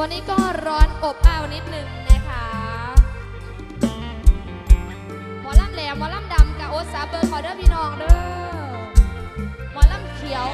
วันนี้ก็ร้อนอบอ้าวนิดหนึ่งนะคะหมอลำแหลมหมอลำดำกับโอตซาเบอร์ขอเด้อพี่น้องเด้อหมอลำเขียว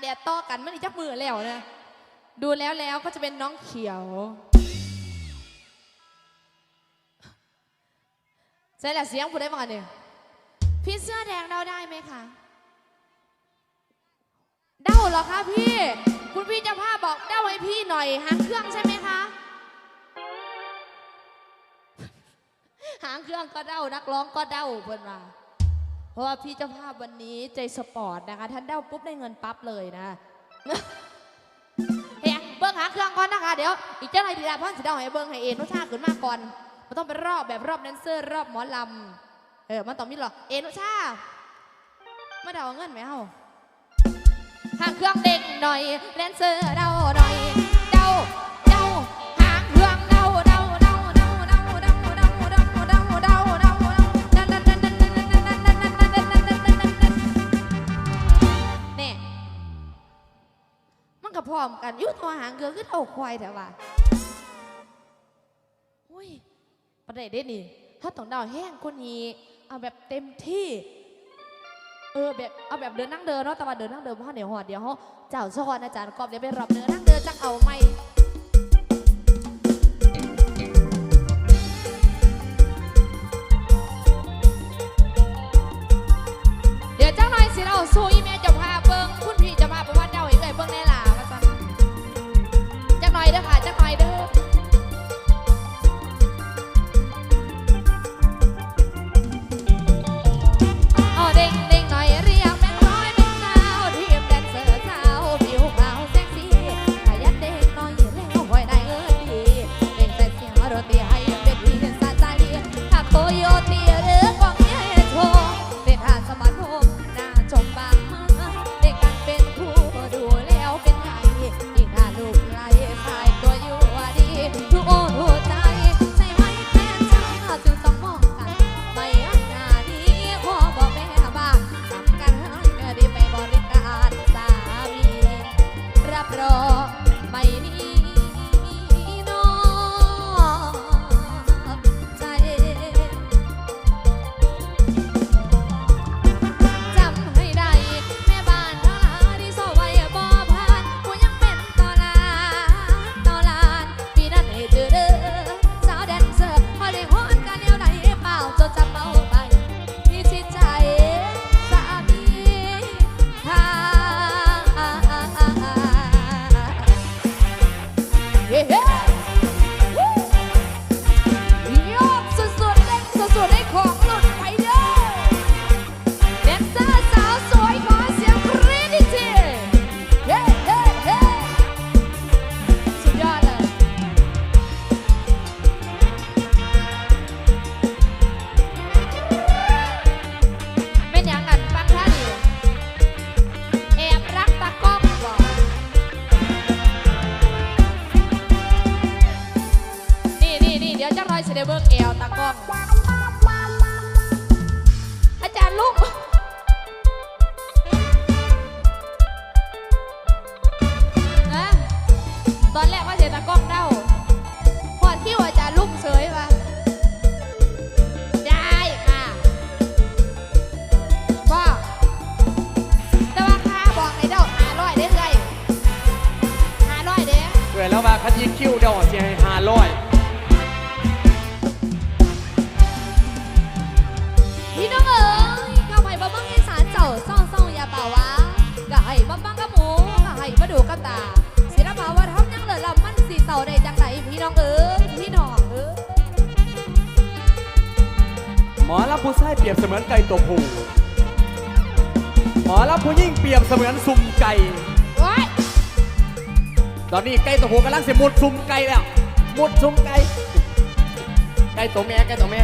แดดต่อกันมันอีจักมือแล้วนะ ดูแล้วแล้วก็จะเป็นน้องเขียว ใช่แหละเสียงพูดได้บ้างเนี่ยพี่เสื้อแดงเดาได้ไหมคะเด้าเหรอคะพี่ คุณพี่เจ้าภาพบอกเด้าให้พี่หน่อยหางเครื่องใช่ไหมคะ หางเครื่องก็เด้านักร้องก็เด้าเพื่อนมา เพราะว่าพี่เจ้าภาพวันนี้ใจสปอร์ตนะคะท่านเด้าปุ๊บได้เงินปั๊บเลยนะเฮ้ยเบิ้งหาเครื่องก่อนนะคะ เดี๋ยวอีกเจ้าหน่อยดีละพ่อสิเดาให้เบิ้งให้เอ็นรสชาติขึ้นมาก่อนมันต้องเป็นรอบแบบรอบแดนเซอร์ รอบหมอลำเออมันต้องมีหรอเอ็นรสชาติมาเดาเงินไหมเอ้าหาเครื่องเด็กหน่อยแดนเซอร์เดาหน่อย ร้อมกันยุทธหางเกลือคือเท่าควายแต่ว่าอุ้ยประเดี๋ยได้นี่ถ้าต้องดาวแห้งคนนี้เอาแบบเต็มที่ เออแบบเอาแบบเดินนั่งเดินเนาะแต่ว่าเดินนั่งเดินเพราะเดี๋ยวหอดเดี๋ยวเขาเจ้าสอนอาจารย์กอบเดี๋ยวไปรับเดินนั่งเดินจักเอาไหมเดี๋ยวจ้าหน่อยสิเราสู้อีเมียจะ สิหมุดซุ่มไก่แล้วมุดซุ่มไก่ไก่ตัวแม่ไก่ตัวแม่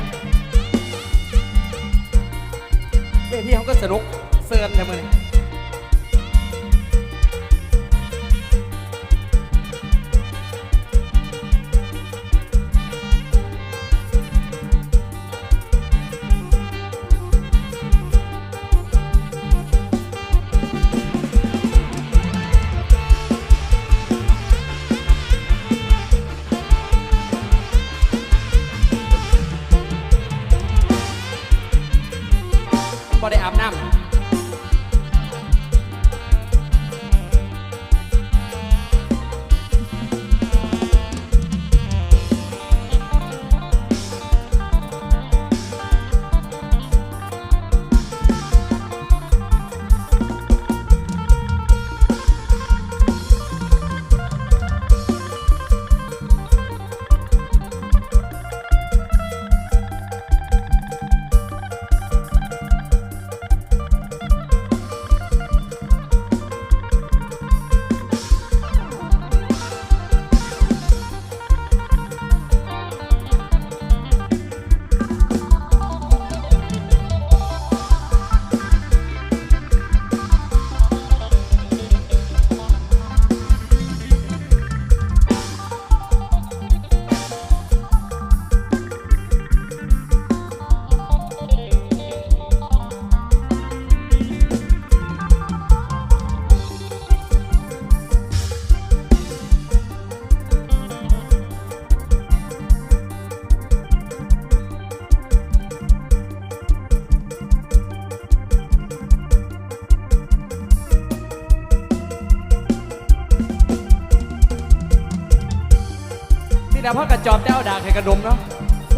นี่นะพ่อกระจอบเจ้าดากให้กระดมเนาะ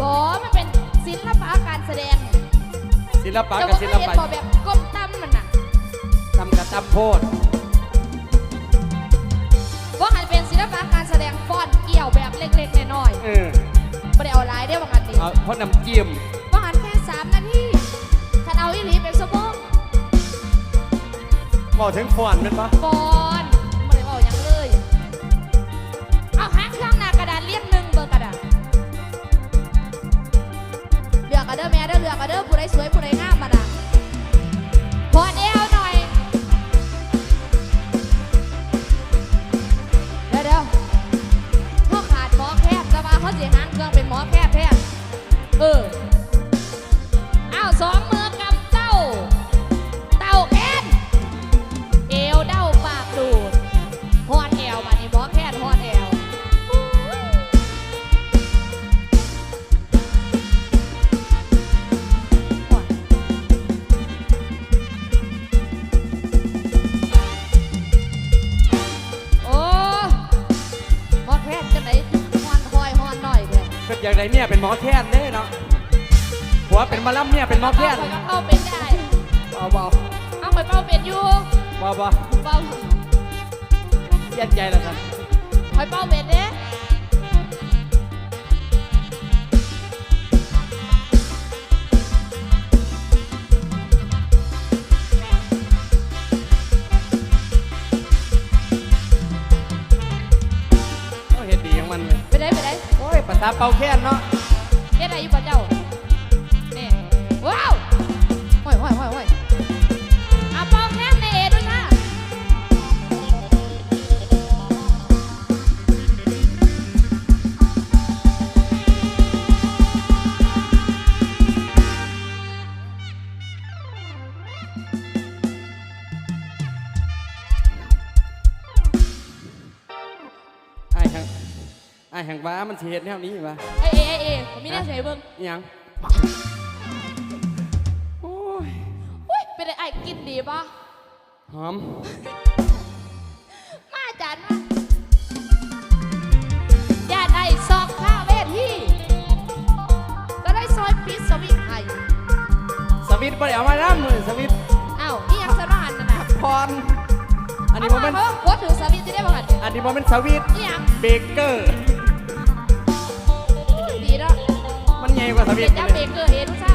บอมันเป็นศิลปะการแสดงศิลปะจะกับว่าศิเคลยเห็นปะบอแบบก้มตั้มมันน่ะทำกับตำโพดว่าหันเป็นศิลปะการแสดงฟ้อนเกี่ยวแบบเล็กๆน้อยเออๆไม่ได้เอาหลายได้อว่างันดีเอาเพราะน้ำจิ้มว่าหันแค่สามนาทีถ้าเอาอีหลีเป็นสมองบอกถึงฟอนเป็นปะฟอน เด้อม่เด้อเลือกกันเด้อผู้ใดสวยผู้ใดงามมาดาพอเดียวหน่อย เดี๋ยวเดี๋ยวเขาขาดหมอแพทย์แต่ว่าเขาเสียหางเครื่องเป็นหมอแพทย์แพทย์เออ มาล่ำเมียเป็นหมอแค้นเอาเป้าเป็นได้เบาเบาเอาไปเป้าเป็นอยู่เบาเบาเป้าเย็นใจแล้วกันคอยเป้าเป็นเด้ก็เห็นดีของมันเลยไปได้ไปได้โอ้ยภาษาเป่าแค้นเนาะเฮ็ดอะไรอยู่ป่ะเจ้านี่ ว้าวห้อยห้อยห้อยห้อยเอาเป้าแค่เนด้วยนะไอ้แห่งไอ้แห่งว้ามันสิเห็ดแนวนี้วะเอ้ยเอ้ยเอ้ยเอ้ยผมมีแน่ใจเบิ่งอิหยัง ดีป่ะหอม มาจานมาญาติไอ้ซอกข้าวเวทีก็ได้ซอยปิดสวิตช์ให้สวิตช์บ่ได้เอามาล่ำเลยสวิตช์อ้าวนี่ยังสมาหันนะนะพรอันนี้บ่แม่นเอามาถือสวิตช์ที่ได้บ่หันอันนี้บ่แม่นสวิตช์นี่ยังเบเกอร์ดีเนาะมันใหญ่กว่าสวิเป็ตนช์จ้าเลเบยเกอร์เอ็นทราบ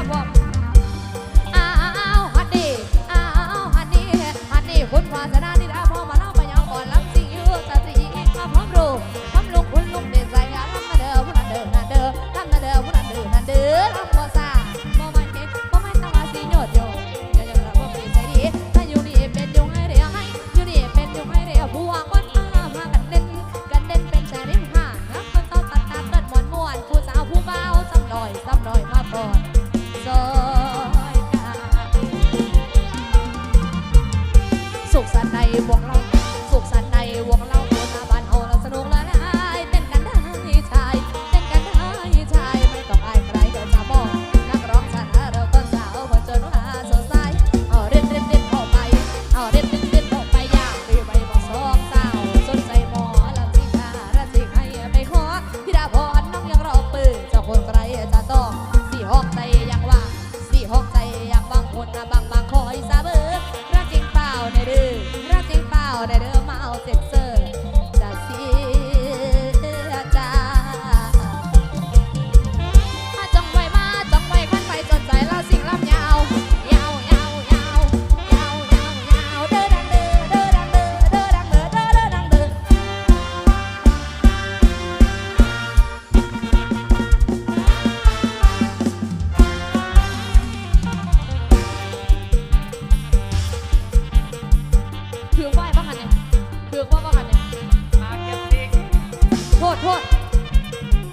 โทษโทษ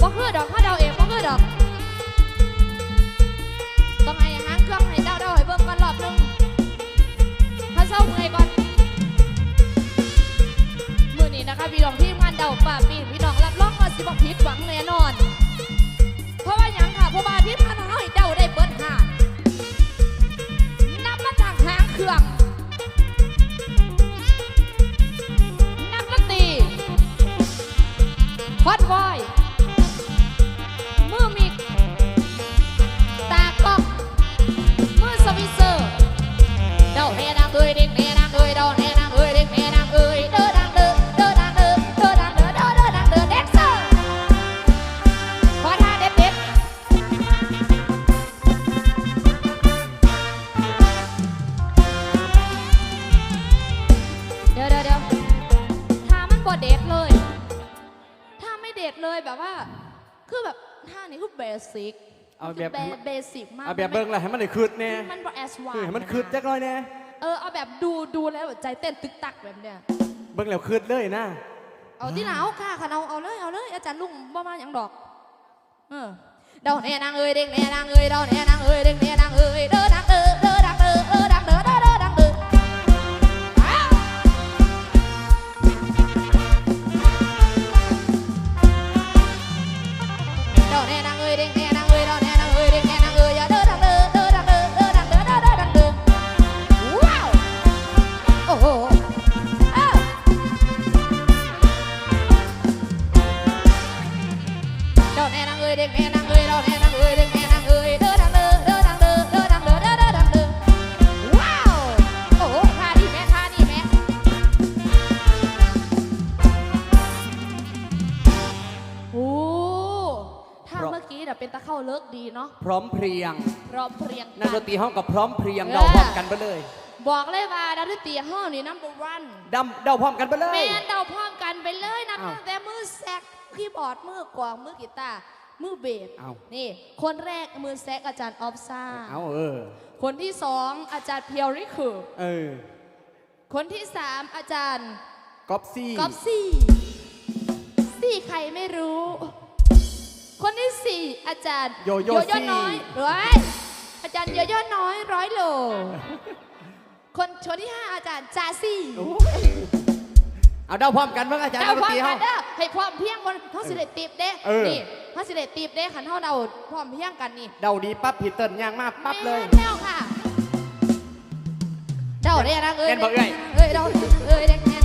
บ่คือดอกถ้าเดาเองบ่คือดอกต้องให้หางเครื่องให้เดาเดาให้เบิ่งก่อนรอบนึงถ้าเศร้าเมื่อยก่อนมือนี้นะคะพี่น้องที่งานเดาป่าปีนพี่น้องรับรองว่าสิบ่ผิดหวังแน่นอน เพราะว่าหยังค่ะเพราะว่าที่พันเฮาให้เดาได้เบิดหานับมาจากหางเครื่อง คอนวอย เบสิกเอาแบบเบสิกมากเอาแบบเบิ่งล่ะให้มันได้คืดแน่มันบ่แอสวาคือให้มันคืดจักหน่อยแน่เออเอาแบบดูดูแล้วแบบใจเต้นตึกตักแบบเนี้ยเบิ่งแล้วคืดเลยนะเอาที่หนาวค่ะค่ะเอาเอาเลยเอาเลยอาจารย์ลุงบ่มาอย่างดอกเออเดาแน่นางเอ้ยเด้งแน่นางเอ้ยเดาแน่นางเอ้ยเด้งแน่นางเอ้ยเด้อดังเด้อเพร้อมเพรียงพร้อมเพรียงนักดกันนตรีห้องกับพร้อมเพรียงเออเดาพร้อมกันไปเลย บอกเลยว่าดนตรีห้องนี่นัมเบอร์วันดำเดาพร้อมกันไปเลยแม่นเดาพร้อมกันไปเลยนะอ้าวตั้งแต่มือแซกคีย์บอร์ดมือกลองมือกีตาร์มือเบสอ้าวนี่ คนแรกมือแซกอาจารย์ออฟซ่าเอาเออคนที่สองอาจารย์เพียวริคือเออคนที่สามอาจารย์ก๊อปซี่ก๊อฟซี่ซี่ใครไม่รู้ คนที่สี่อาจารย์โยโย่ซี่ น้อยร้อยอาจารย์โยโย่น้อยร้อยโล คนชนที่ห้าอาจารย์จาซี่โอ้ยเอาเดาพร้อมกันเมื่ออาจารย์เดานักดพร้อนมตรีกัห้อนงเด้อให้พร้อมเพรียงบนท้องสิเลติบเด้เออ นี่ท้องสิเลติบเด้ขันเท่าเดาพร้อมเพรียงกันนี่เดาดีปั๊บผิดเติ้ลย่างมากปั๊บเลย แม่นแล้วค่ะเดาได้นะเอ้ยแม่นบ่เอ้ย เอ้ยเดาเอ้ยเด็กแน่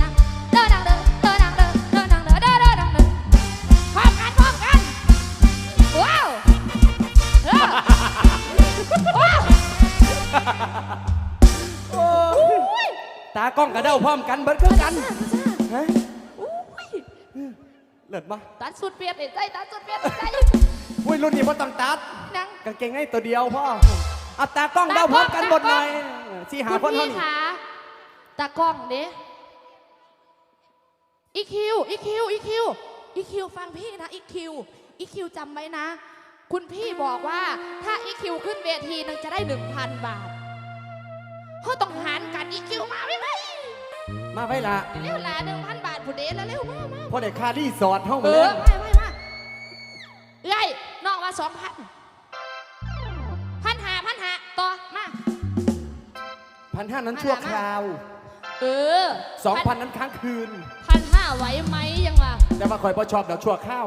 ตากล้องกับเดาพร้อมกันเบิดคือกันฮะอุ้ยเลิศปะตัดสุดเปียดใจตัดสุดเปียดใจอุ้ยรุ่นนี้พ่ต้องตัดนังกางเกงในตัวเดียวพ่อเอาตากล้องเดาพร้อมกันหมดหน่อยสี่หาคุณคนเท่าพี่นี้คะตากล้องเด้อีคิวอีคิวอีคิวอีคิวฟังพี่นะอีคิวอีคิวจำไว้นะ คุณพี่บอกว่าถ้าอีคิวขึ้นเวทีนึงจะได้หนึ่งพันบาทเขาต้องหารกันอีคิวมาไม่ไหมมาไว้ละเร็วละหนึ่งพันบาทผู้เดแล้วเร็วมามาพ่อเด็กคารีสอร์ทห้องเอมาเลอยไม่ไม่มาเอ้ยน้องว่าสองพันพันหาพันหาต่อมา พันห้านั้นชั่วคราวเออสองพันนั้นค้างคืนพันห้าไหวไหมยังวะแต่ว่าคอยพอชอบเดี๋ยวชั่วข้าว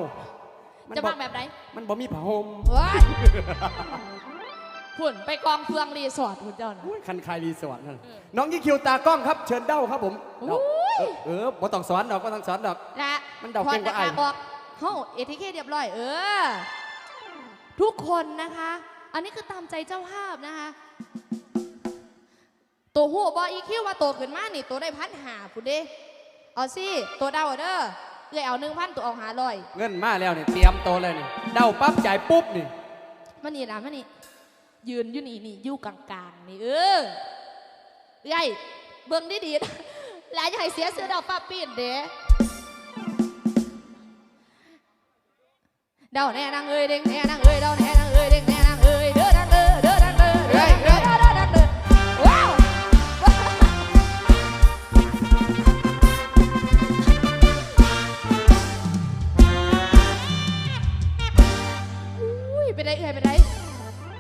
จะบ่มาแบบไหนมันบ่มีผ้าห่มว้ายหุ่นไปกองเฟืองรีสอร์ทคุณเจ้านะ อุ้ยคันคายรีสอร์ทนั่นเออน้องยี่คิวตากล้องครับ เชิญเด้าครับผมเดาอุ้ยเออเออบ่ต้องสอนดอกบ่ต้องสอนดอก นะมันเดาเก่งกว่าไอ้ ถดหน้กบอกเฮ้าเอทีเคเรียบร้อย เออ ทุกคนนะคะ อันนี้คือตามใจเจ้าภาพนะคะ ตัวหัวบออีคิวว่าโตขึ้นมานี่ ตัวได้พันหาคุณเด้เอาสิ ตัวเดาเด้อ เลยเอาหนึ่งพันตัวเอาหาลอยเงินมาแล้วเนี่ยเตรียมโตวเลยนี่เด้าปั๊บจ่ายปุ๊บนี่มานี่นะมานี่ยืนอยู่นี่นี่อยู่กลางๆนี่เออใหญ่เบิ่งดีๆนะหลายอย่าให้เสียเสือดาวป้าปีนเด้เดาแน่นางเอ้ยเด้งแน่นางเอ้ยเดาแน่นางเอ้ยเด้งแน่นาง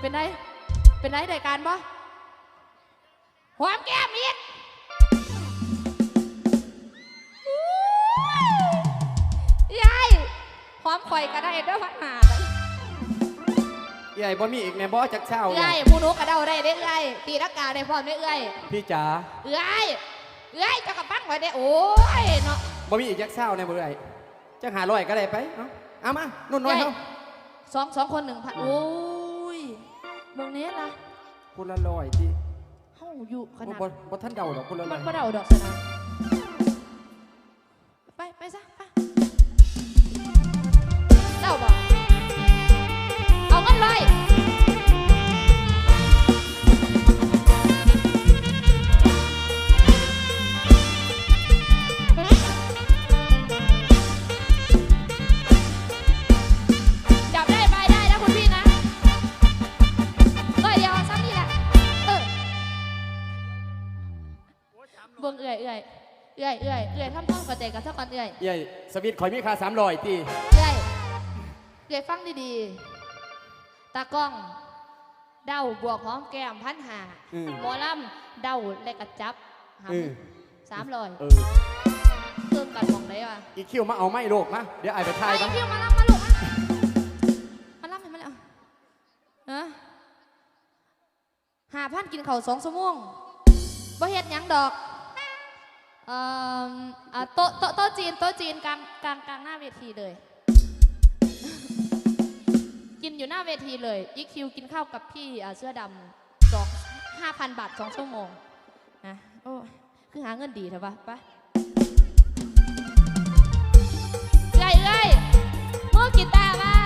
เป็นไรเป็นไรรายการบ่หอมแก้มอีกยายหอมข่อยก็ได้เด้อพักหนาเลยใหญ่บ่มีอีกแน่บ่จักเช้าเอ้เนี่ยยผู้หนุกระเดาได้เด้อเอ้ยตีรักกาได้พร้อมเด้อเอ้ยพี่จ๋าเอ้ยเอ้ยเจ้ากับปั้งไว้ได้อโอ้ยเนาะบ่มีอีกจักเช้าเนี่ยบ่ได้จักหาร้อยก็ได้ไปเอาเอามานุ่นน้อยใหญ่เฮาสองสองคนหนึ่งพันโอ้ยเมืองนี้นะคนละร้อยที่เฮาอยู่ขนาดบ่บ่ท่านเดาดอกคนละร้มัอนยบ่เดาดอกสนะไปไปซะไปเดาบ่เอาเงินเลย เบิ่งเอื่อยเอื่อยเอื่อยเอื่อยเอื่อยทำท่องกระเจกับเท่ากันเอื่อยใหญ่สวิตข่อยมีค่า300ติเอื่อยเอื่อยฟังดีๆ ตากล้อง เดาบวกหอมแก้มพันหาอืม หมอลำเดาและกระจับหาเออสามร้อยเออ เติมกันมองได้ว่ะอีคิวมาเอาไม้โลกมาเดี๋ยวไอ้ไปไปทายกันคิวมาลำมาลูกมามาลำให้มาแล้วฮะหาพันกินข้าวสองชั่วโมงบ่เฮ็ดหยังดอก โต๊ะโต๊ะจีนโต๊ะจีนกลางกลางกลางหน้าเวทีเลย กินอยู่หน้าเวทีเลยอีคิวกินข้าวกับพี่เสื้อดำสองห้าพันบาทสองชั่วโมงนะโอ้คือหาเงินดีเถอะปะปะเอ้ยเอ้ยมือกีตาร์ปะ